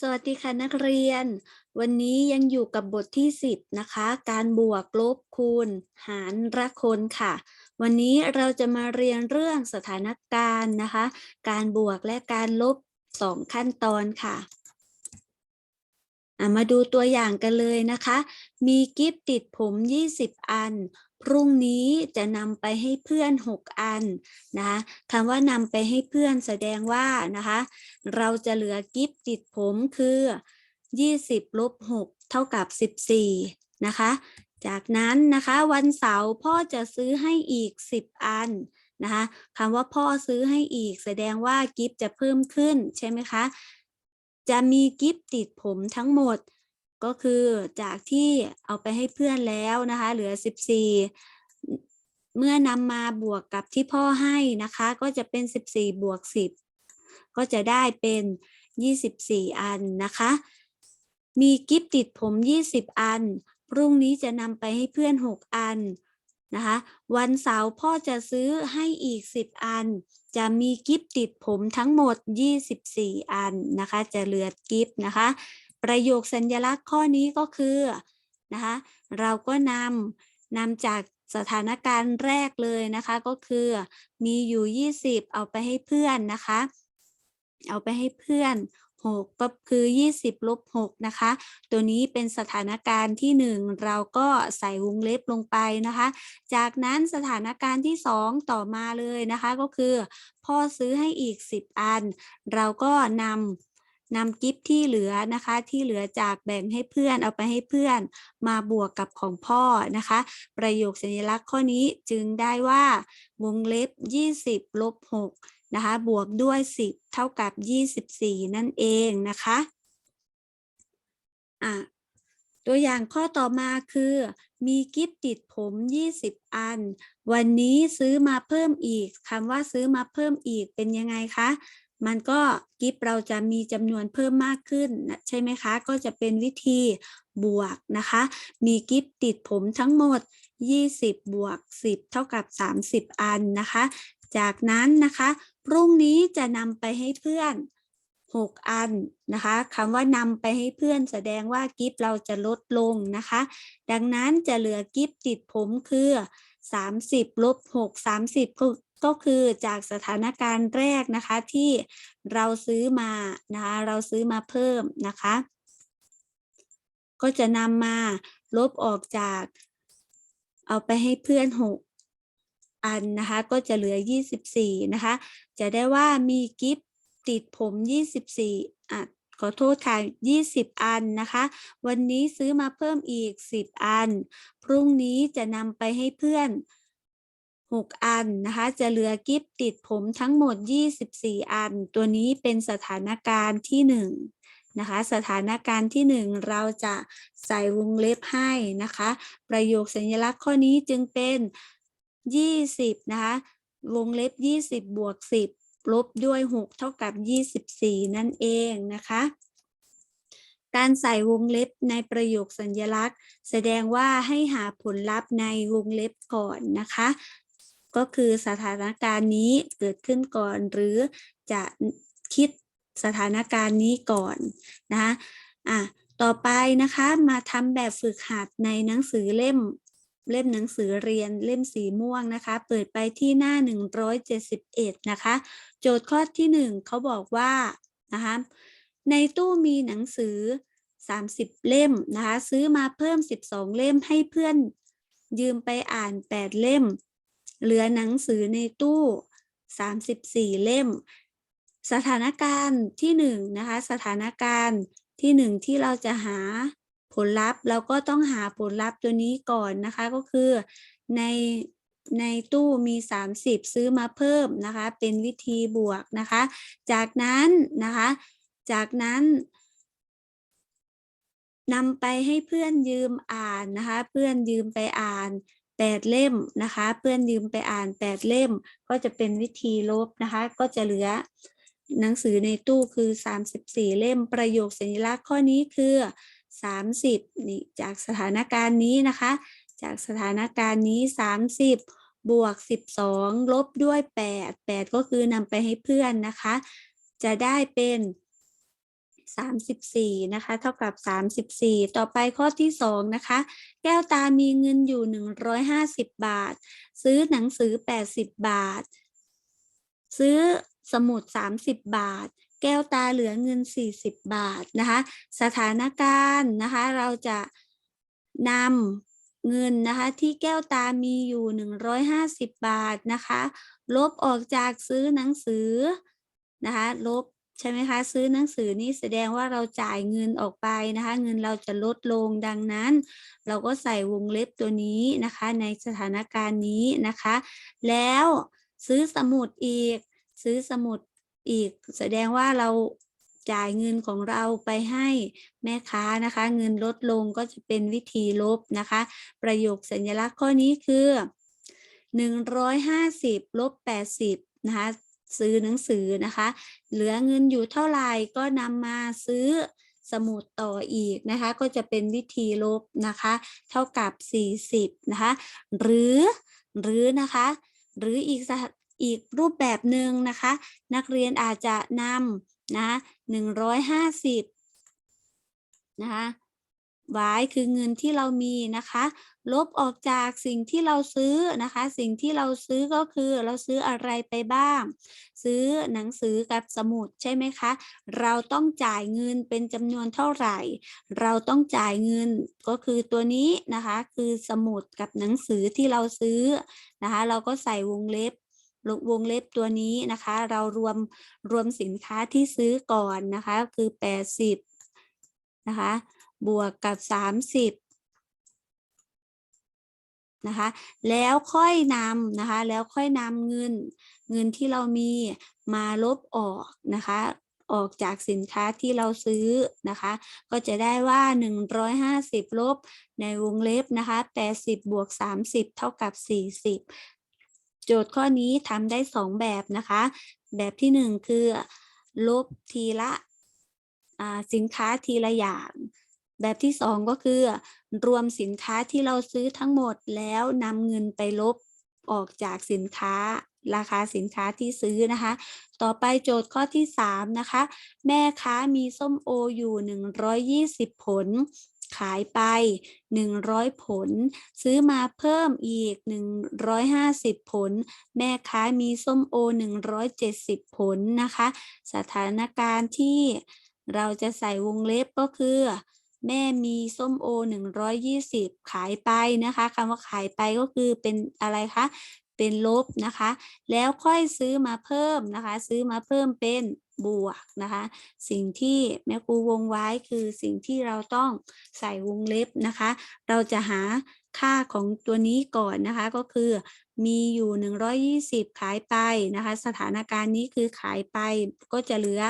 สวัสดีค่ะนักเรียน วันนี้ยังอยู่กับบทที่ 10 นะคะ การบวกลบคูณ หารละคนค่ะ วันนี้เราจะมาเรียนเรื่องสถานการณ์นะคะ การบวกและการลบ 2 ขั้นตอนค่ะอะมาดูตัวอย่างกันเลยนะคะ มีกิฟติดผม 20 อัน พรุ่งนี้จะนำไปให้เพื่อน 6 อันนะคะคำว่านำไปให้เพื่อนแสดงว่านะคะเราจะเหลือกิฟติดผมคือ 20ลบ6เท่ากับ 14 นะคะ จากนั้นนะคะวันเสาร์พ่อจะซื้อให้อีก 10 อันนะคะคำว่าพ่อซื้อให้อีก แสดงว่ากิฟจะเพิ่มขึ้นใช่ไหมคะ จะมีกิฟติดผมทั้งหมด ก็คือจากที่เอาไปให้เพื่อนแล้วนะคะ เหลือ 14 เมื่อนำมาบวกกับที่พ่อให้นะคะ ก็จะเป็น 14 บวก 10 ก็จะได้เป็น 24 อันนะคะ มีกิฟติดผม 20 อัน พรุ่งนี้จะนำไปให้เพื่อน 6 อันนะคะ วันเสาร์พ่อจะซื้อให้อีก 10 อัน จะมีกิฟติดผมทั้งหมด 24 อันนะคะ จะเหลือกิฟนะคะ ประโยคสัญลักษณ์ข้อนี้ก็คือนะคะเราก็นำนำจากสถานการณ์แรกเลยนะคะก็คือมีอยู่ 20 เอาไปให้เพื่อนนะคะ เอาไปให้เพื่อน 6 ก็คือ 20ลบ6นะคะ ตัวนี้เป็นสถานการณ์ที่ 1 เราก็ใส่วงเล็บลงไปนะคะ จากนั้นสถานการณ์ที่ 2 ต่อมาเลยนะคะก็คือ พ่อซื้อให้อีก 10 อัน เราก็นำ นำกิฟที่เหลือนะคะที่เหลือจากแบ่งให้เพื่อนเอาไปให้เพื่อน มาบวกกับของพ่อนะคะ ประโยคสัญลักษณ์ข้อนี้จึงได้ว่าวงเล็บ 20ลบ6นะคะบวกด้วย 10 เท่ากับ 24 นั่นเองนะคะอะตัวอย่างข้อต่อมาคือ มีกิฟติดผม 20 อัน วันนี้ซื้อมาเพิ่มอีกคำว่าซื้อมาเพิ่มอีกเป็นยังไงคะ มันก็กิฟเราจะมีจำนวนเพิ่มมากขึ้นนะใช่ไหมคะ ก็จะเป็นวิธีบวกนะคะ มีกิฟติดผมทั้งหมด 20 บวก 10 เท่ากับ 30 อันนะคะ จากนั้นนะคะ พรุ่งนี้จะนำไปให้เพื่อน 6 อันนะคะคำว่านำไปให้เพื่อนแสดงว่ากิฟเราจะลดลงนะคะ ดังนั้นจะเหลือกิฟติดผมคือ 30ลบ6 30 ก็คือจากสถานการณ์แรกนะคะที่เราซื้อมานะคะเราซื้อมาเพิ่มนะคะ ก็จะนำมาลบออกจาก เอาไปให้เพื่อน 6อันนะคะก็จะเหลือ 24 นะคะ จะได้ว่ามีกิฟติดผม 24อะขอโทษค่ะ 20 อันนะคะ วันนี้ซื้อมาเพิ่มอีก 10 อัน พรุ่งนี้จะนำไปให้เพื่อน 6 อันนะคะจะเหลือกิฟติดผมทั้งหมด 24 อัน ตัวนี้เป็นสถานการณ์ที่ 1 นะคะ สถานการณ์ที่ 1 เราจะใส่วงเล็บให้นะคะ ประโยคสัญลักษณ์ข้อนี้จึงเป็น 20 นะคะ วงเล็บ 20 บวก 10 ลบด้วย 6 เท่ากับ 24 นั่นเองนะคะการใส่วงเล็บในประโยคสัญลักษณ์ แสดงว่าให้หาผลลัพธ์ในวงเล็บก่อนนะคะ ก็คือสถานการณ์นี้เกิดขึ้นก่อน หรือจะคิดสถานการณ์นี้ก่อนนะคะอะต่อไปนะคะมาทำแบบฝึกหัดในหนังสือเล่มเล่มหนังสือเรียนเล่มสีม่วงนะคะ เปิดไปที่หน้า 171 นะคะ โจทย์ข้อที่ 1เขาบอกว่านะคะในตู้มีหนังสือ 30 เล่มนะคะ ซื้อมาเพิ่ม 12 เล่มให้เพื่อนยืมไปอ่าน 8 เล่ม เหลือหนังสือในตู้ 34 เล่ม สถานการณ์ที่หนึ่งนะคะ สถานการณ์ที่หนึ่งที่เราจะหาผลลัพธ์เราก็ต้องหาผลลัพธ์ตัวนี้ก่อนนะคะก็คือในในตู้มี 30 ซื้อมาเพิ่มนะคะ เป็นวิธีบวกนะคะ จากนั้นนะคะ จากนั้นนำไปให้เพื่อนยืมอ่านนะคะ เพื่อนยืมไปอ่าน 8 เล่มนะคะ เพื่อนยืมไปอ่าน 8 เล่ม ก็จะเป็นวิธีลบนะคะ ก็จะเหลือหนังสือในตู้คือ 34 เล่มประโยคสัญลักษณ์ข้อนี้คือ 30นี่จากสถานการณ์นี้นะคะ จากสถานการณ์นี้ 30 บวก 12 ลบด้วย 8 8 ก็คือนำไปให้เพื่อนนะคะ จะได้เป็น สามสิบสี่นะคะเท่ากับสามสิบสี่ต่อไปข้อที่สองนะคะแก้วตามีเงินอยู่หนึ่งร้อยห้าสิบบาท ซื้อหนังสือแปดสิบบาท ซื้อสมุดสามสิบบาท แก้วตาเหลือเงินสี่สิบบาทนะคะสถานการณ์นะคะเราจะนำเงินนะคะที่แก้วตามีอยู่หนึ่งร้อยห้าสิบบาทนะคะ ลบออกจากซื้อหนังสือนะคะลบ ใช่ไหมคะ ซื้อหนังสือนี่แสดงว่าเราจ่ายเงินออกไปนะคะ เงินเราจะลดลงดังนั้น เราก็ใส่วงเล็บตัวนี้นะคะ ในสถานการณ์นี้นะคะ แล้วซื้อสมุดอีก ซื้อสมุดอีก แสดงว่าเราจ่ายเงินของเราไปให้แม่ค้านะคะ เงินลดลงก็จะเป็นวิธีลบนะคะ ประโยคสัญลักษณ์ข้อนี้คือหนึ่งร้อยห้าสิบลบแปดสิบนะคะ ซื้อหนังสือนะคะ เหลือเงินอยู่เท่าไหร่ก็นำมาซื้อสมุดต่ออีกนะคะ ก็จะเป็นวิธีลบนะคะ เท่ากับ 40 นะคะ หรือหรือนะคะ หรืออีกอีกรูปแบบหนึ่งนะคะ นักเรียนอาจจะนำนะ150นะคะไว้คือเงินที่เรามีนะคะ ลบออกจากสิ่งที่เราซื้อนะคะ สิ่งที่เราซื้อก็คือเราซื้ออะไรไปบ้าง ซื้อหนังสือกับสมุดใช่ไหมคะ เราต้องจ่ายเงินเป็นจำนวนเท่าไหร่ เราต้องจ่ายเงินก็คือตัวนี้นะคะ คือสมุดกับหนังสือที่เราซื้อนะคะ เราก็ใส่วงเล็บวงเล็บตัวนี้นะคะ เรารวมรวมสินค้าที่ซื้อก่อนนะคะ คือ 80นะคะบวกกับ 30 นะคะ แล้วค่อยนำนะคะ แล้วค่อยนำเงิน เงินที่เรามีมาลบออกนะคะ ออกจากสินค้าที่เราซื้อนะคะ ก็จะได้ว่า 150 ลบในวงเล็บนะคะ 80 บวก 30 เท่ากับ 40 โจทย์ข้อนี้ทำได้ 2 แบบนะคะ แบบที่ 1 คือลบทีละสินค้าทีละอย่าง แบบที่2ก็คือ รวมสินค้าที่เราซื้อทั้งหมดแล้วนำเงินไปลบออกจากสินค้าราคาสินค้าที่ซื้อนะคะ ต่อไปโจทย์ข้อที่ 3 นะคะ แม่ค้ามีส้มโออยู่ 120 ผล ขายไป 100 ผล ซื้อมาเพิ่มอีก 150 ผล แม่ค้ามีส้มโอ 170 ผลนะคะ สถานการณ์ที่เราจะใส่วงเล็บก็คือ แม่มีส้มโอ120ขายไปนะคะคำว่าขายไปก็คือเป็นอะไรคะเป็นลบนะคะ แล้วค่อยซื้อมาเพิ่มนะคะ ซื้อมาเพิ่มเป็นบวกนะคะ สิ่งที่แม่ครูวงไว้คือสิ่งที่เราต้องใส่วงเล็บนะคะ เราจะหาค่าของตัวนี้ก่อนนะคะก็คือมีอยู่ 120 ขายไปนะคะ สถานการณ์นี้คือขายไปก็จะเหลือ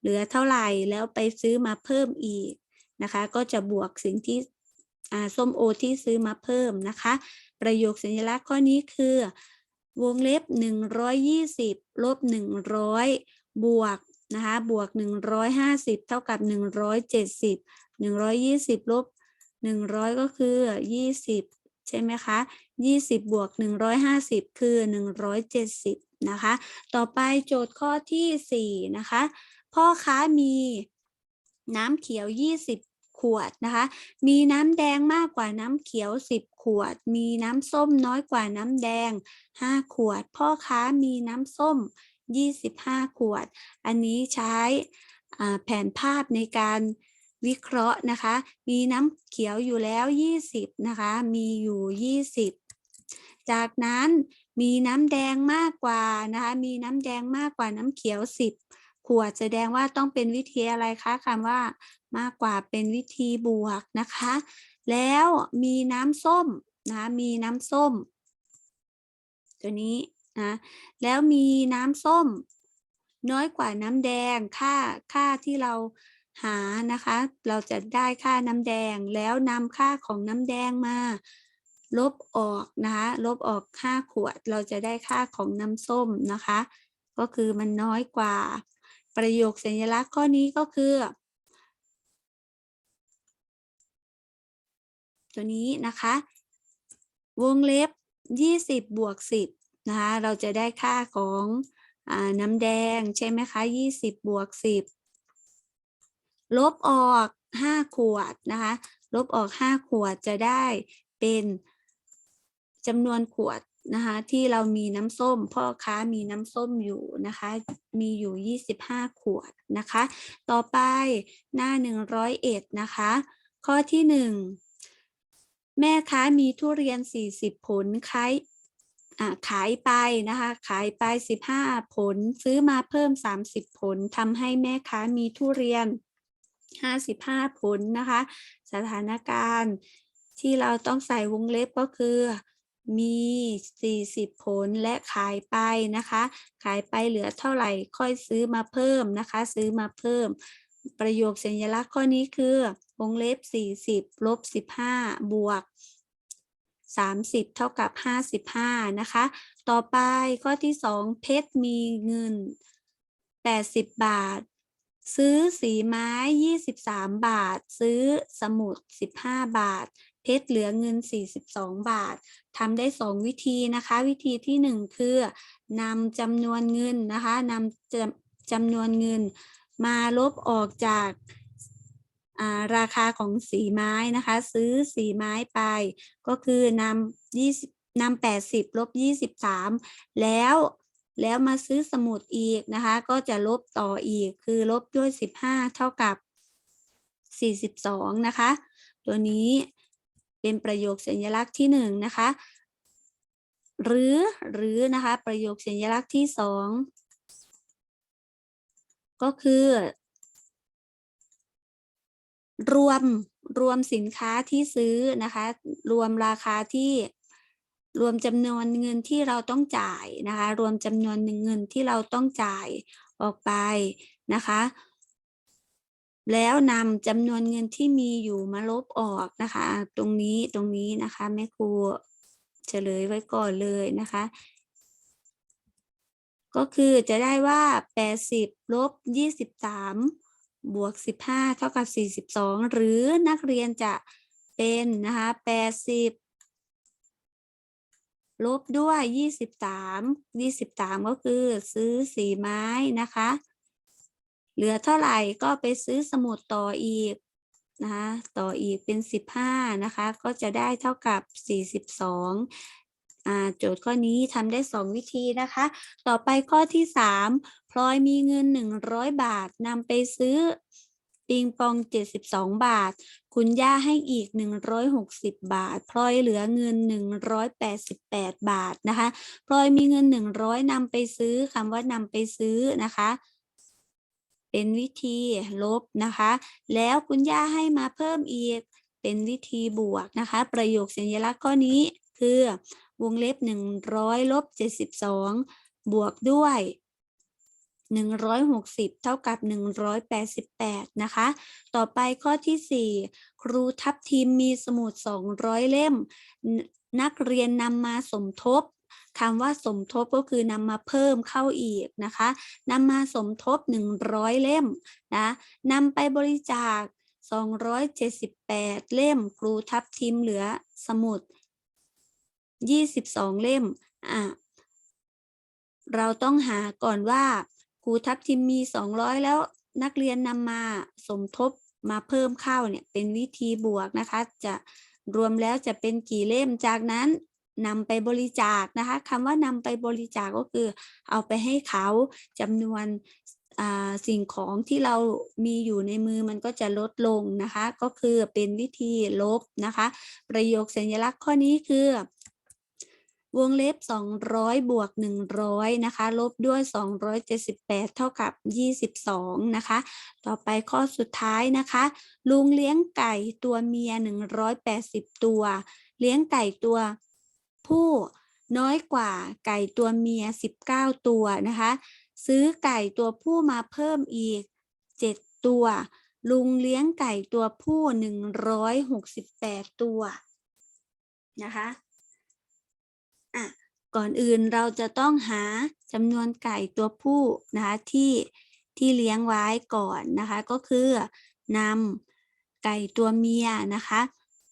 เหลือเท่าไหร่แล้วไปซื้อมาเพิ่มอีก นะคะ ก็จะบวกสิ่งที่ส้มโอที่ซื้อมาเพิ่มนะคะ ประโยคสัญลักษณ์ข้อนี้คือ วงเล็บ 120ลบ100 บวกนะคะบวก 150 เท่ากับ 170 120ลบ100 ก็คือ 20 ใช่ไหมคะ20 บวก 150 คือ 170 นะคะ ต่อไปโจทย์ข้อที่ 4 นะคะ พ่อค้ามีน้ำเขียว 20 ขวดนะคะ มีน้ำแดงมากกว่าน้ำเขียว 10 ขวด มีน้ำส้มน้อยกว่าน้ำแดง 5 ขวด พ่อค้ามีน้ำส้ม 25 ขวด อันนี้ใช้แผนภาพในการวิเคราะห์นะคะ มีน้ำเขียวอยู่แล้ว 20 นะคะ มีอยู่ 20 จากนั้นมีน้ำแดงมากกว่านะคะ มีน้ำแดงมากกว่าน้ำเขียว 10 ขวดแสดงว่าต้องเป็นวิธีอะไรคะคำว่ามากกว่าเป็นวิธีบวกนะคะ แล้วมีน้ำส้มนะมีน้ำส้ม ตัวนี้นะแล้วมีน้ำส้ม น้อยกว่าน้ำแดงค่าค่าที่เราหานะคะ เราจะได้ค่าน้ำแดงแล้วนำค่าของน้ำแดงมา ลบออกนะคะลบออกค่าขวด เราจะได้ค่าของน้ำส้มนะคะ ก็คือมันน้อยกว่า ประโยคสัญลักษณ์ข้อนี้ก็คือ ตัวนี้นะคะ วงเล็บ 20 บวก 10 นะคะ เราจะได้ค่าของอน้ำแดงใช่ไหมคะ 20 บวก 10 ลบออกห้าขวดนะคะ ลบออกห้าขวดจะได้เป็นจำนวนขวด นะคะที่เรามีน้ำส้ม พ่อค้ามีน้ำส้มอยู่นะคะ มีอยู่ 25 ขวดนะคะ ต่อไปหน้า 101 นะคะ ข้อที่ 1 แม่ค้ามีทุเรียน 40 ผลขายขายไปนะคะ ขายไป 15 ผลซื้อมาเพิ่ม 30 ผลทำให้แม่ค้ามีทุเรียน 55 ผลนะคะ สถานการณ์ที่เราต้องใส่วงเล็บก็คือ มี 40 ผลและขายไปนะคะ ขายไปเหลือเท่าไหร่ค่อยซื้อมาเพิ่มนะคะ ซื้อมาเพิ่ม ประโยคสัญลักษณ์ข้อนี้คือวงเล็บ 40ลบ15 บวก 30 เท่ากับ 55 นะคะ ต่อไปข้อที่ 2 เพชรมีเงิน 80 บาท ซื้อสีไม้ 23 บาท ซื้อสมุด 15 บาท เพชรเหลือเงิน 42 บาททำได้ 2 วิธีนะคะ วิธีที่ 1 คือนำจำนวนเงินนะคะนำจำจำนวนเงิน มาลบออกจาการาคาของสีไม้นะคะ ซื้อสีไม้ไป ก็คือนำ20นำ80ลบ23แล้วแล้วมาซื้อสมุดอีกนะคะ ก็จะลบต่ออีกคือลบด้วย15เท่ากับ42นะคะ ตัวนี้ เป็นประโยคสัญลักษณ์ที่หนึ่งนะคะ หรือหรือนะคะ ประโยคสัญลักษณ์ที่สองก็คือ รวมรวมสินค้าที่ซื้อนะคะ รวมราคาที่รวมจำนวนเงินที่เราต้องจ่ายนะคะ รวมจำนวนเงินที่เราต้องจ่ายออกไปนะคะ แล้วนำจำนวนเงินที่มีอยู่มาลบออกนะคะ ตรงนี้ตรงนี้นะคะแม่ครูเฉลยไว้ก่อนเลยนะคะ ก็คือจะได้ว่า 80ลบ23 บวก 15 เท่ากับ 42 หรือนักเรียนจะเป็นนะคะ80ลบด้วย 23 23 ก็คือซื้อสีไม้นะคะ เหลือเท่าไหร่ก็ไปซื้อสมุดต่ออีกนะคะต่ออีกเป็น 15นะคะ ก็จะได้เท่ากับ 42อ่าโจทย์ข้อนี้ทำได้ 2 วิธีนะคะ ต่อไปข้อที่ 3 พลอยมีเงิน 100 บาทนำไปซื้อปิงปอง 72 บาท คุณย่าให้อีก 160 บาท พลอยเหลือเงิน 188 บาทนะคะ พลอยมีเงิน 100นำไปซื้อคำว่านำไปซื้อนะคะ เป็นวิธีลบนะคะ แล้วคุณย่าให้มาเพิ่มอีก เป็นวิธีบวกนะคะ ประโยคสัญลักษณ์ข้อนี้คือ วงเล็บ 100ลบ72 บวกด้วย 160 เท่ากับ 188 นะคะ ต่อไปข้อที่ 4 ครูทัพทีมมีสมุด 200 เล่มนนักเรียนนำมาสมทบ คำว่าสมทบก็คือนำมาเพิ่มเข้าอีกนะคะนำมาสมทบ 100 เล่มนะนำไปบริจาค 278 เล่ม ครูทัพทีมเหลือสมุด 22 เล่มอะเราต้องหาก่อนว่าครูทัพทีมมี 200 แล้วนักเรียนนำมาสมทบมาเพิ่มเข้าเนี่ยเป็นวิธีบวกนะคะ จะรวมแล้วจะเป็นกี่เล่มจากนั้น นำไปบริจาคนะคะคำว่านำไปบริจาคก็คือ เอาไปให้เขาจำนวนสิ่งของที่เรามีอยู่ในมือมันก็จะลดลงนะคะ ก็คือเป็นวิธีลบนะคะ ประโยคสัญลักษณ์ข้อนี้คือ วงเล็บ 200 บวก 100 นะคะ ลบด้วย 278 เท่ากับ 22 นะคะ ต่อไปข้อสุดท้ายนะคะ ลุงเลี้ยงไก่ตัวเมีย 180 ตัว เลี้ยงไก่ตัว ผู้น้อยกว่าไก่ตัวเมีย 19 ตัวนะคะ ซื้อไก่ตัวผู้มาเพิ่มอีก 7 ตัว ลุงเลี้ยงไก่ตัวผู้ 168 ตัวนะคะอะก่อนอื่นเราจะต้องหาจำนวนไก่ตัวผู้นะคะที่ที่เลี้ยงไว้ก่อนนะคะ ก็คือนำไก่ตัวเมียนะคะ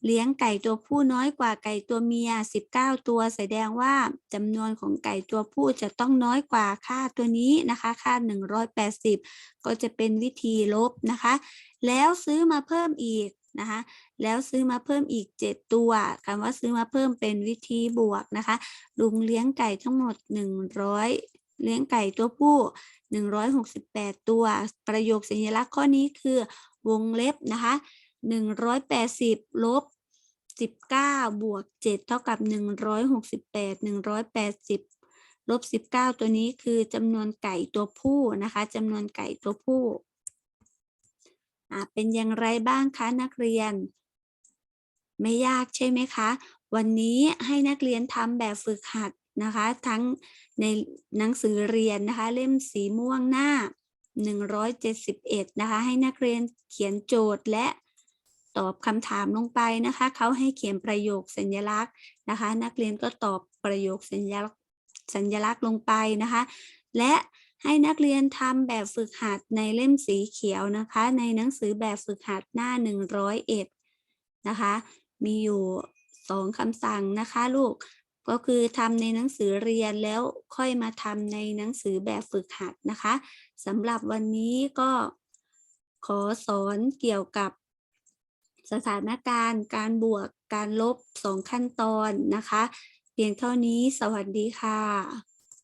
เลี้ยงไก่ตัวผู้น้อยกว่าไก่ตัวเมีย 19 ตัว แสดงว่าจำนวนของไก่ตัวผู้จะต้องน้อยกว่าค่าตัวนี้นะคะค่า 180 ก็จะเป็นวิธีลบนะคะ แล้วซื้อมาเพิ่มอีกนะคะแล้วซื้อมาเพิ่มอีก 7 ตัวคำว่าซื้อมาเพิ่มเป็นวิธีบวกนะคะลุงเลี้ยงไก่ทั้งหมด 100 เลี้ยงไก่ตัวผู้ 168 ตัว ประโยคสัญลักษณ์ข้อนี้คือวงเล็บนะคะ 180ลบ19 บวก 7 เท่ากับ 168 180ลบ19 ตัวนี้คือจำนวนไก่ตัวผู้นะคะจำนวนไก่ตัวผู้อ่าเป็นอย่างไรบ้างคะนักเรียน ไม่ยากใช่ไหมคะ วันนี้ให้นักเรียนทำแบบฝึกหัดนะคะ ทั้งในหนังสือเรียนนะคะ เล่มสีม่วงหน้า 171 นะคะ ให้นักเรียนเขียนโจทย์และ ตอบคำถามลงไปนะคะเขาให้เขียนประโยคสัญลักษณ์นะคะ นักเรียนก็ตอบประโยคสัญลักษณ์สัญลักษณ์ลงไปนะคะ และให้นักเรียนทำแบบฝึกหัดในเล่มสีเขียวนะคะ ในหนังสือแบบฝึกหัดหน้า 101 นะคะ มีอยู่สองคำสั่งนะคะลูกก็คือทำในหนังสือเรียนแล้วค่อยมาทำในหนังสือแบบฝึกหัดนะคะสำหรับวันนี้ก็ขอสอนเกี่ยวกับ สถานการณ์ การบวก การลบสองขั้นตอนนะคะ เพียงเท่านี้สวัสดีค่ะ